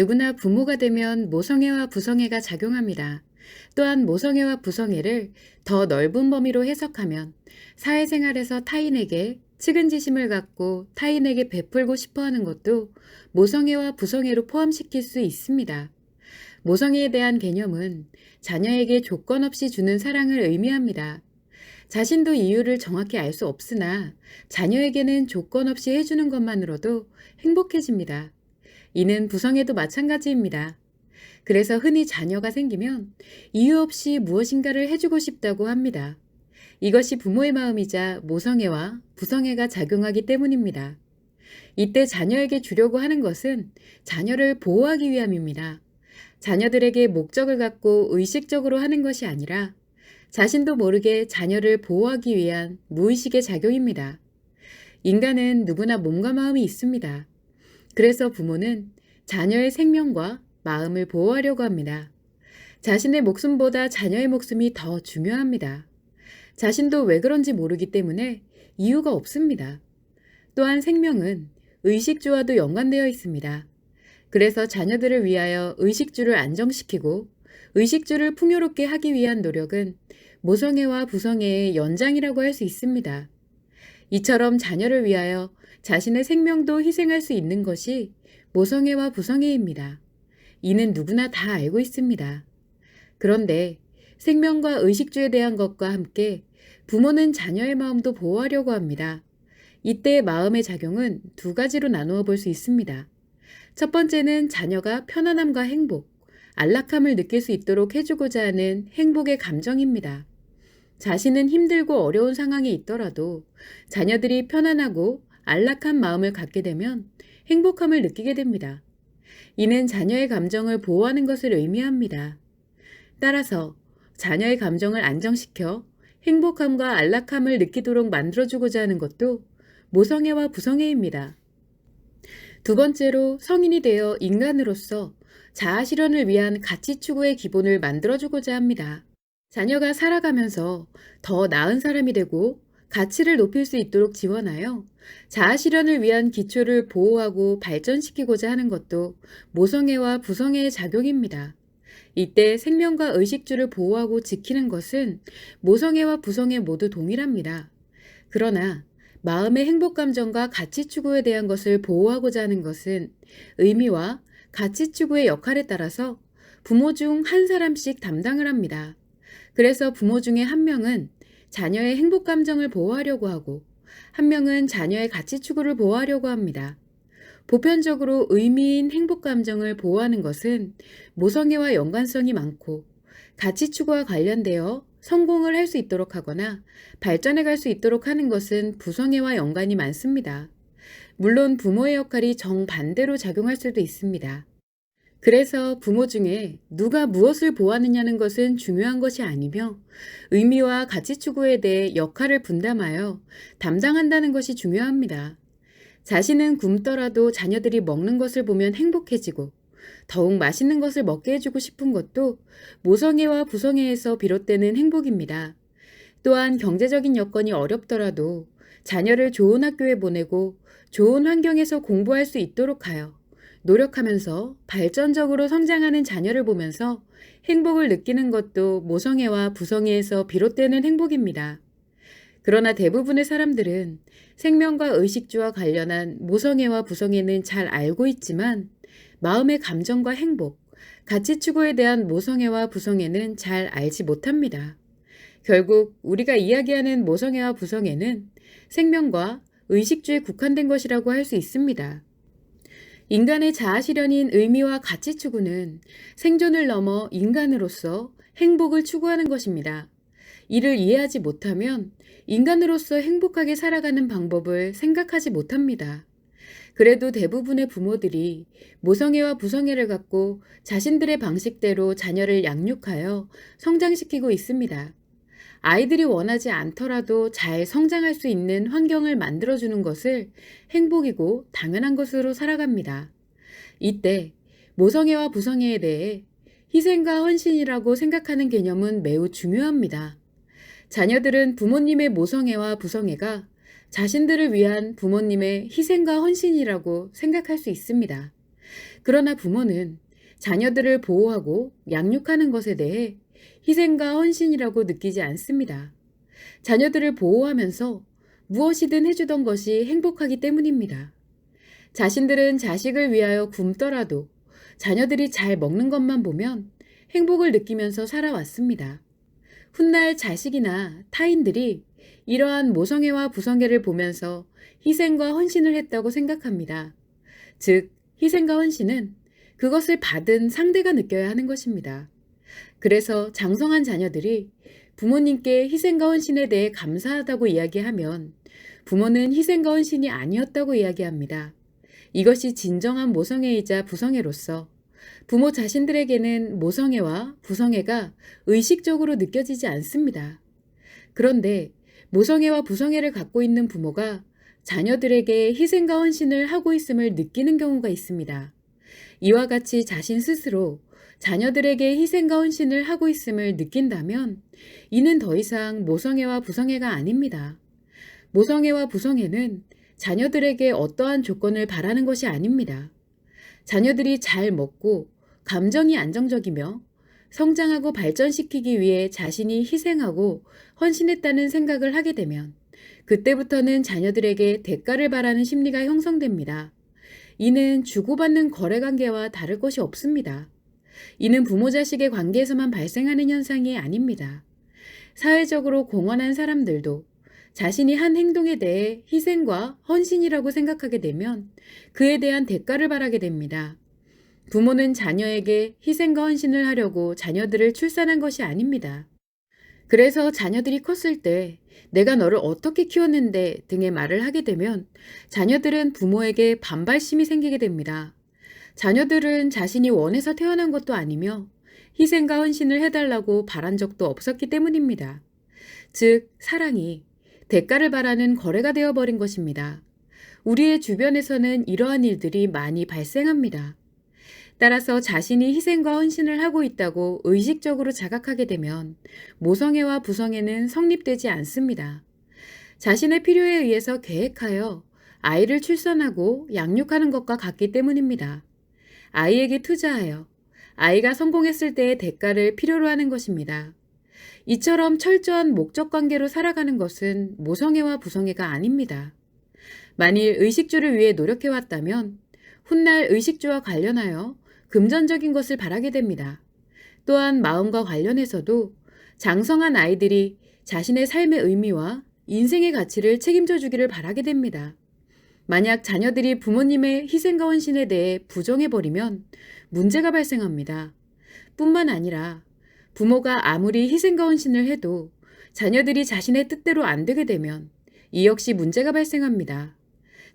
누구나 부모가 되면 모성애와 부성애가 작용합니다. 또한 모성애와 부성애를 더 넓은 범위로 해석하면 사회생활에서 타인에게 측은지심을 갖고 타인에게 베풀고 싶어 하는 것도 모성애와 부성애로 포함시킬 수 있습니다. 모성애에 대한 개념은 자녀에게 조건 없이 주는 사랑을 의미합니다. 자신도 이유를 정확히 알 수 없으나 자녀에게는 조건 없이 해주는 것만으로도 행복해집니다. 이는 부성애도 마찬가지입니다. 그래서 흔히 자녀가 생기면 이유 없이 무엇인가를 해주고 싶다고 합니다. 이것이 부모의 마음이자 모성애와 부성애가 작용하기 때문입니다. 이때 자녀에게 주려고 하는 것은 자녀를 보호하기 위함입니다. 자녀들에게 목적을 갖고 의식적으로 하는 것이 아니라 자신도 모르게 자녀를 보호하기 위한 무의식의 작용입니다. 인간은 누구나 몸과 마음이 있습니다. 그래서 부모는 자녀의 생명과 마음을 보호하려고 합니다. 자신의 목숨보다 자녀의 목숨이 더 중요합니다. 자신도 왜 그런지 모르기 때문에 이유가 없습니다. 또한 생명은 의식주와도 연관되어 있습니다. 그래서 자녀들을 위하여 의식주를 안정시키고 의식주를 풍요롭게 하기 위한 노력은 모성애와 부성애의 연장이라고 할 수 있습니다. 이처럼 자녀를 위하여 자신의 생명도 희생할 수 있는 것이 모성애와 부성애입니다. 이는 누구나 다 알고 있습니다. 그런데 생명과 의식주에 대한 것과 함께 부모는 자녀의 마음도 보호하려고 합니다. 이때 마음의 작용은 두 가지로 나누어 볼 수 있습니다. 첫 번째는 자녀가 편안함과 행복, 안락함을 느낄 수 있도록 해주고자 하는 행복의 감정입니다. 자신은 힘들고 어려운 상황에 있더라도 자녀들이 편안하고 안락한 마음을 갖게 되면 행복함을 느끼게 됩니다. 이는 자녀의 감정을 보호하는 것을 의미합니다. 따라서 자녀의 감정을 안정시켜 행복함과 안락함을 느끼도록 만들어주고자 하는 것도 모성애와 부성애입니다. 두 번째로 성인이 되어 인간으로서 자아 실현을 위한 가치 추구의 기본을 만들어주고자 합니다. 자녀가 살아가면서 더 나은 사람이 되고 가치를 높일 수 있도록 지원하여 자아 실현을 위한 기초를 보호하고 발전시키고자 하는 것도 모성애와 부성애의 작용입니다. 이때 생명과 의식주를 보호하고 지키는 것은 모성애와 부성애 모두 동일합니다. 그러나 마음의 행복 감정과 가치 추구에 대한 것을 보호하고자 하는 것은 의미와 가치 추구의 역할에 따라서 부모 중 한 사람씩 담당을 합니다. 그래서 부모 중에 한 명은 자녀의 행복 감정을 보호하려고 하고 한 명은 자녀의 가치 추구를 보호하려고 합니다. 보편적으로 의미인 행복 감정을 보호하는 것은 모성애와 연관성이 많고 가치 추구와 관련되어 성공을 할 수 있도록 하거나 발전해 갈 수 있도록 하는 것은 부성애와 연관이 많습니다. 물론 부모의 역할이 정반대로 작용할 수도 있습니다. 그래서 부모 중에 누가 무엇을 보호하느냐는 것은 중요한 것이 아니며 의미와 가치 추구에 대해 역할을 분담하여 담당한다는 것이 중요합니다. 자신은 굶더라도 자녀들이 먹는 것을 보면 행복해지고 더욱 맛있는 것을 먹게 해주고 싶은 것도 모성애와 부성애에서 비롯되는 행복입니다. 또한 경제적인 여건이 어렵더라도 자녀를 좋은 학교에 보내고 좋은 환경에서 공부할 수 있도록 하여 노력하면서 발전적으로 성장하는 자녀를 보면서 행복을 느끼는 것도 모성애와 부성애에서 비롯되는 행복입니다. 그러나 대부분의 사람들은 생명과 의식주와 관련한 모성애와 부성애는 잘 알고 있지만 마음의 감정과 행복, 가치 추구에 대한 모성애와 부성애는 잘 알지 못합니다. 결국 우리가 이야기하는 모성애와 부성애는 생명과 의식주에 국한된 것이라고 할 수 있습니다. 인간의 자아 실현인 의미와 가치 추구는 생존을 넘어 인간으로서 행복을 추구하는 것입니다. 이를 이해하지 못하면 인간으로서 행복하게 살아가는 방법을 생각하지 못합니다. 그래도 대부분의 부모들이 모성애와 부성애를 갖고 자신들의 방식대로 자녀를 양육하여 성장시키고 있습니다. 아이들이 원하지 않더라도 잘 성장할 수 있는 환경을 만들어주는 것을 행복이고 당연한 것으로 살아갑니다. 이때 모성애와 부성애에 대해 희생과 헌신이라고 생각하는 개념은 매우 중요합니다. 자녀들은 부모님의 모성애와 부성애가 자신들을 위한 부모님의 희생과 헌신이라고 생각할 수 있습니다. 그러나 부모는 자녀들을 보호하고 양육하는 것에 대해 희생과 헌신이라고 느끼지 않습니다. 자녀들을 보호하면서 무엇이든 해주던 것이 행복하기 때문입니다. 자신들은 자식을 위하여 굶더라도 자녀들이 잘 먹는 것만 보면 행복을 느끼면서 살아왔습니다. 훗날 자식이나 타인들이 이러한 모성애와 부성애를 보면서 희생과 헌신을 했다고 생각합니다. 즉, 희생과 헌신은 그것을 받은 상대가 느껴야 하는 것입니다. 그래서 장성한 자녀들이 부모님께 희생과 헌신에 대해 감사하다고 이야기하면 부모는 희생과 헌신이 아니었다고 이야기합니다. 이것이 진정한 모성애이자 부성애로서 부모 자신들에게는 모성애와 부성애가 의식적으로 느껴지지 않습니다. 그런데 모성애와 부성애를 갖고 있는 부모가 자녀들에게 희생과 헌신을 하고 있음을 느끼는 경우가 있습니다. 이와 같이 자신 스스로 자녀들에게 희생과 헌신을 하고 있음을 느낀다면 이는 더 이상 모성애와 부성애가 아닙니다. 모성애와 부성애는 자녀들에게 어떠한 조건을 바라는 것이 아닙니다. 자녀들이 잘 먹고 감정이 안정적이며 성장하고 발전시키기 위해 자신이 희생하고 헌신했다는 생각을 하게 되면 그때부터는 자녀들에게 대가를 바라는 심리가 형성됩니다. 이는 주고받는 거래 관계와 다를 것이 없습니다. 이는 부모 자식의 관계에서만 발생하는 현상이 아닙니다. 사회적으로 공헌한 사람들도 자신이 한 행동에 대해 희생과 헌신이라고 생각하게 되면 그에 대한 대가를 바라게 됩니다. 부모는 자녀에게 희생과 헌신을 하려고 자녀들을 출산한 것이 아닙니다. 그래서 자녀들이 컸을 때 내가 너를 어떻게 키웠는데 등의 말을 하게 되면 자녀들은 부모에게 반발심이 생기게 됩니다. 자녀들은 자신이 원해서 태어난 것도 아니며 희생과 헌신을 해달라고 바란 적도 없었기 때문입니다. 즉, 사랑이 대가를 바라는 거래가 되어버린 것입니다. 우리의 주변에서는 이러한 일들이 많이 발생합니다. 따라서 자신이 희생과 헌신을 하고 있다고 의식적으로 자각하게 되면 모성애와 부성애는 성립되지 않습니다. 자신의 필요에 의해서 계획하여 아이를 출산하고 양육하는 것과 같기 때문입니다. 아이에게 투자하여 아이가 성공했을 때의 대가를 필요로 하는 것입니다. 이처럼 철저한 목적 관계로 살아가는 것은 모성애와 부성애가 아닙니다. 만일 의식주를 위해 노력해왔다면 훗날 의식주와 관련하여 금전적인 것을 바라게 됩니다. 또한 마음과 관련해서도 장성한 아이들이 자신의 삶의 의미와 인생의 가치를 책임져 주기를 바라게 됩니다. 만약 자녀들이 부모님의 희생과 헌신에 대해 부정해버리면 문제가 발생합니다. 뿐만 아니라 부모가 아무리 희생과 헌신을 해도 자녀들이 자신의 뜻대로 안 되게 되면 이 역시 문제가 발생합니다.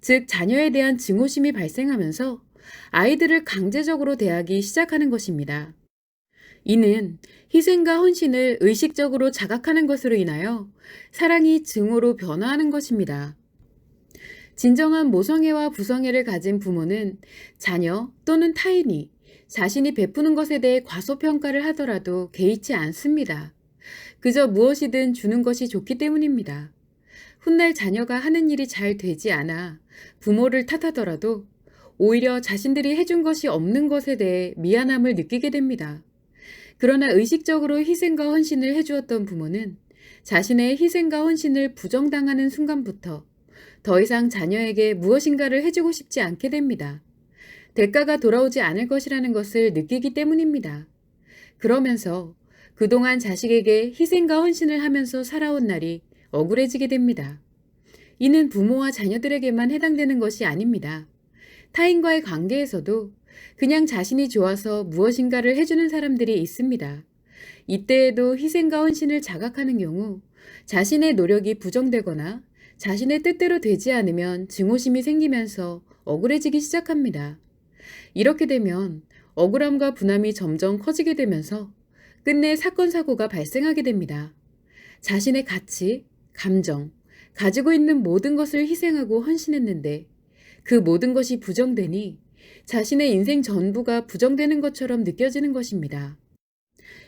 즉, 자녀에 대한 증오심이 발생하면서 아이들을 강제적으로 대하기 시작하는 것입니다. 이는 희생과 헌신을 의식적으로 자각하는 것으로 인하여 사랑이 증오로 변화하는 것입니다. 진정한 모성애와 부성애를 가진 부모는 자녀 또는 타인이 자신이 베푸는 것에 대해 과소평가를 하더라도 개의치 않습니다. 그저 무엇이든 주는 것이 좋기 때문입니다. 훗날 자녀가 하는 일이 잘 되지 않아 부모를 탓하더라도 오히려 자신들이 해준 것이 없는 것에 대해 미안함을 느끼게 됩니다. 그러나 의식적으로 희생과 헌신을 해주었던 부모는 자신의 희생과 헌신을 부정당하는 순간부터 더 이상 자녀에게 무엇인가를 해주고 싶지 않게 됩니다. 대가가 돌아오지 않을 것이라는 것을 느끼기 때문입니다. 그러면서 그동안 자식에게 희생과 헌신을 하면서 살아온 날이 억울해지게 됩니다. 이는 부모와 자녀들에게만 해당되는 것이 아닙니다. 타인과의 관계에서도 그냥 자신이 좋아서 무엇인가를 해주는 사람들이 있습니다. 이때에도 희생과 헌신을 자각하는 경우 자신의 노력이 부정되거나 자신의 뜻대로 되지 않으면 증오심이 생기면서 억울해지기 시작합니다. 이렇게 되면 억울함과 분함이 점점 커지게 되면서 끝내 사건, 사고가 발생하게 됩니다. 자신의 가치, 감정, 가지고 있는 모든 것을 희생하고 헌신했는데 그 모든 것이 부정되니 자신의 인생 전부가 부정되는 것처럼 느껴지는 것입니다.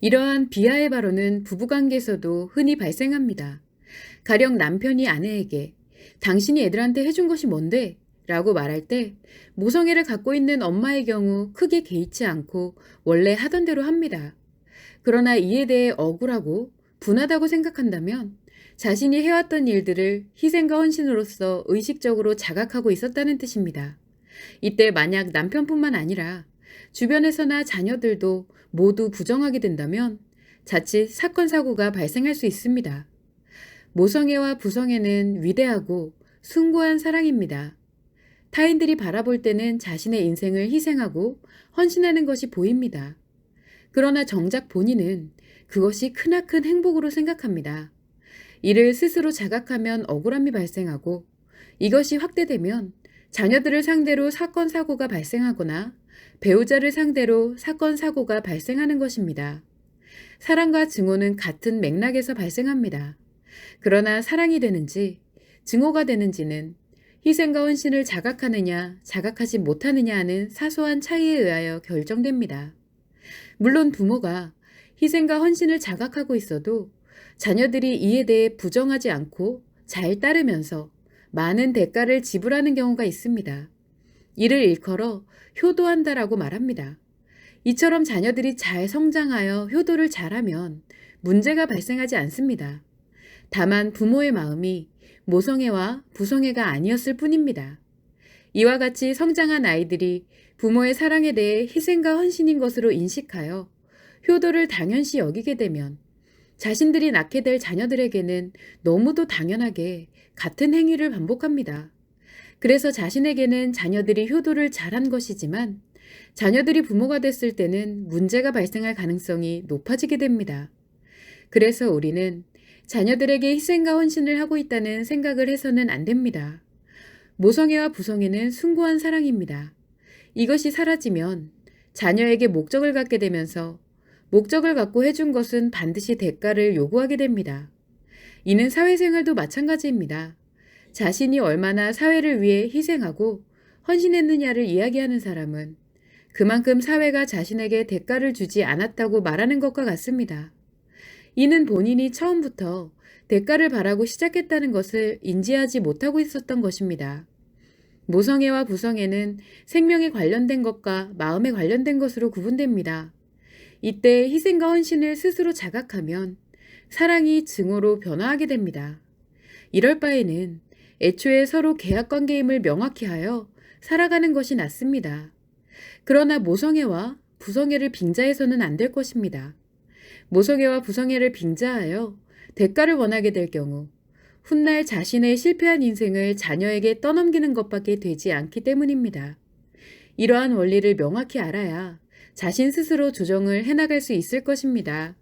이러한 비하의 발언은 부부관계에서도 흔히 발생합니다. 가령 남편이 아내에게 당신이 애들한테 해준 것이 뭔데? 라고 말할 때 모성애를 갖고 있는 엄마의 경우 크게 개의치 않고 원래 하던 대로 합니다. 그러나 이에 대해 억울하고 분하다고 생각한다면 자신이 해왔던 일들을 희생과 헌신으로서 의식적으로 자각하고 있었다는 뜻입니다. 이때 만약 남편뿐만 아니라 주변에서나 자녀들도 모두 부정하게 된다면 자칫 사건, 사고가 발생할 수 있습니다. 모성애와 부성애는 위대하고 숭고한 사랑입니다. 타인들이 바라볼 때는 자신의 인생을 희생하고 헌신하는 것이 보입니다. 그러나 정작 본인은 그것이 크나큰 행복으로 생각합니다. 이를 스스로 자각하면 억울함이 발생하고 이것이 확대되면 자녀들을 상대로 사건, 사고가 발생하거나 배우자를 상대로 사건, 사고가 발생하는 것입니다. 사랑과 증오는 같은 맥락에서 발생합니다. 그러나 사랑이 되는지 증오가 되는지는 희생과 헌신을 자각하느냐, 자각하지 못하느냐 하는 사소한 차이에 의하여 결정됩니다. 물론 부모가 희생과 헌신을 자각하고 있어도 자녀들이 이에 대해 부정하지 않고 잘 따르면서 많은 대가를 지불하는 경우가 있습니다. 이를 일컬어 효도한다라고 말합니다. 이처럼 자녀들이 잘 성장하여 효도를 잘하면 문제가 발생하지 않습니다. 다만 부모의 마음이 모성애와 부성애가 아니었을 뿐입니다. 이와 같이 성장한 아이들이 부모의 사랑에 대해 희생과 헌신인 것으로 인식하여 효도를 당연시 여기게 되면 자신들이 낳게 될 자녀들에게는 너무도 당연하게 같은 행위를 반복합니다. 그래서 자신에게는 자녀들이 효도를 잘한 것이지만 자녀들이 부모가 됐을 때는 문제가 발생할 가능성이 높아지게 됩니다. 그래서 우리는 자녀들에게 희생과 헌신을 하고 있다는 생각을 해서는 안 됩니다. 모성애와 부성애는 숭고한 사랑입니다. 이것이 사라지면 자녀에게 목적을 갖게 되면서 목적을 갖고 해준 것은 반드시 대가를 요구하게 됩니다. 이는 사회생활도 마찬가지입니다. 자신이 얼마나 사회를 위해 희생하고 헌신했느냐를 이야기하는 사람은 그만큼 사회가 자신에게 대가를 주지 않았다고 말하는 것과 같습니다. 이는 본인이 처음부터 대가를 바라고 시작했다는 것을 인지하지 못하고 있었던 것입니다. 모성애와 부성애는 생명에 관련된 것과 마음에 관련된 것으로 구분됩니다. 이때 희생과 헌신을 스스로 자각하면 사랑이 증오로 변화하게 됩니다. 이럴 바에는 애초에 서로 계약 관계임을 명확히 하여 살아가는 것이 낫습니다. 그러나 모성애와 부성애를 빙자해서는 안 될 것입니다. 모성애와 부성애를 빙자하여 대가를 원하게 될 경우 훗날 자신의 실패한 인생을 자녀에게 떠넘기는 것밖에 되지 않기 때문입니다. 이러한 원리를 명확히 알아야 자신 스스로 조정을 해나갈 수 있을 것입니다.